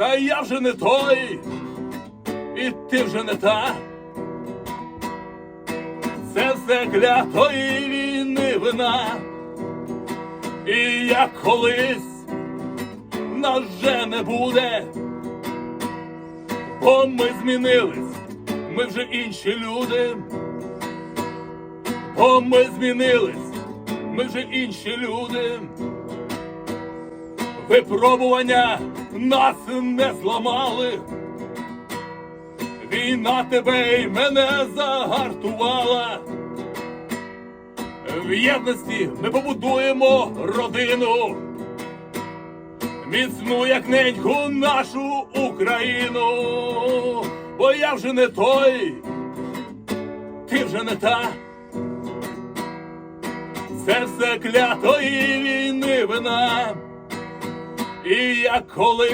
Та я вже не той, і ти вже не та. Це все клятої війни вина. І як колись нас вже не буде, бо ми змінились, ми вже інші люди, бо ми змінились, ми вже інші люди. Випробування нас не зламали. Війна тебе й мене загартувала. В єдності ми побудуємо родину, міцну, як неньку нашу Україну. Бо я вже не той, ти вже не та. Це все клятої війни вина. І як колись